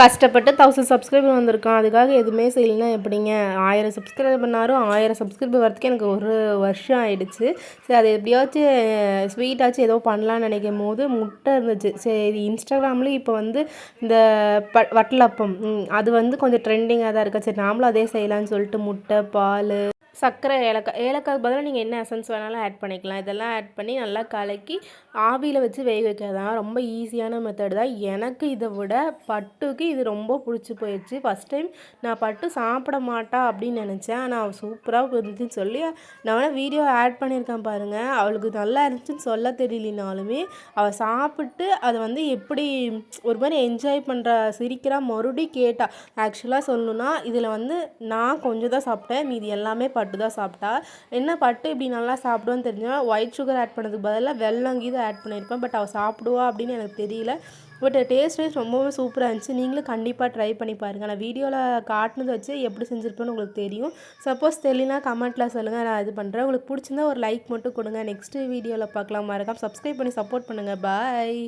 கஷ்டப்பட்டு thousand subscriber வந்திருக்கான். அதுக்காக எதுவுமே செய்யலைன்னா எப்படிங்க? ஆயிரம் சப்ஸ்கிரைபர் பண்ணாரும் ஆயிரம் சப்ஸ்கிரைபர் வரதுக்கு எனக்கு ஒரு வருஷம் ஆயிடுச்சு. சரி அது எப்படியாச்சும் ஸ்வீட்டாச்சும் ஏதோ பண்ணலான்னு நினைக்கும் போது முட்டை இருந்துச்சு. சரி இன்ஸ்டாகிராம்லேயும் இப்போ வந்து இந்த ப வட்டலப்பம் அது வந்து கொஞ்சம் ட்ரெண்டிங்காக தான் இருக்குது சரி நாமளும் அதே செய்யலாம்னு சொல்லிட்டு முட்டை பால் சர்க்கரை ஏலக்காய் ஏலக்காய் பதிலாக நீங்கள் என்ன எசன்ஸ் வேணாலும் ஆட் பண்ணிக்கலாம். இதெல்லாம் ஆட் பண்ணி நல்லா கலக்கி ஆவியில் வச்சு வேக வைக்கிறது தான் ரொம்ப ஈஸியான மெத்தடு தான். எனக்கு இதை விட பட்டுக்கு இது ரொம்ப பிடிச்சி போயிடுச்சு ஃபஸ்ட் டைம் நான் பட்டு சாப்பிட மாட்டா அப்படின்னு நினச்சேன். ஆனால் அவள் சூப்பராக இருந்துச்சுன்னு சொல்லி நான் வேணால் வீடியோ ஆட் பண்ணியிருக்கேன் பாருங்கள் அவளுக்கு நல்லா இருந்துச்சுன்னு சொல்ல தெரியலனாலுமே அவள் சாப்பிட்டு அதை வந்து எப்படி ஒரு மாதிரி என்ஜாய் பண்ணுறா சிரிக்கிறா மறுபடியும் கேட்டா. ஆக்சுவலாக சொல்லணுன்னா இதில் வந்து நான் கொஞ்சம் தான் சாப்பிட்டேன். மீதி எல்லாமே பட்டு தான் சாப்பிட்டா. என்ன பட்டு இப்படி நல்லா சாப்பிடுவான்னு தெரிஞ்சால் ஒயிட் சுகர் ஆட் பண்ணதுக்கு பதிலாக வெள்ளம் கீது ஆட் பண்ணியிருப்பேன். பட் அவள் சாப்பிடுவா அப்படின்னு எனக்கு தெரியல. பட் டேஸ்ட் வைஸ் ரொம்பவே சூப்பராக இருந்துச்சு. நீங்களும் கண்டிப்பாக ட்ரை பண்ணி பாருங்கள் நான் வீடியோவில் காட்டினது வச்சு எப்படி செஞ்சுருப்பேன்னு உங்களுக்கு தெரியும். சப்போஸ் தெரியலனா கமெண்ட்டில் சொல்லுங்கள் நான் இது பண்ணுறேன் உங்களுக்கு பிடிச்சிருந்தா ஒரு லைக் மட்டும் கொடுங்க. நெக்ஸ்ட்டு வீடியோவில் பார்க்கலாம். மறக்காம சப்ஸ்கிரைப் பண்ணி சப்போர்ட் பண்ணுங்கள் பாய்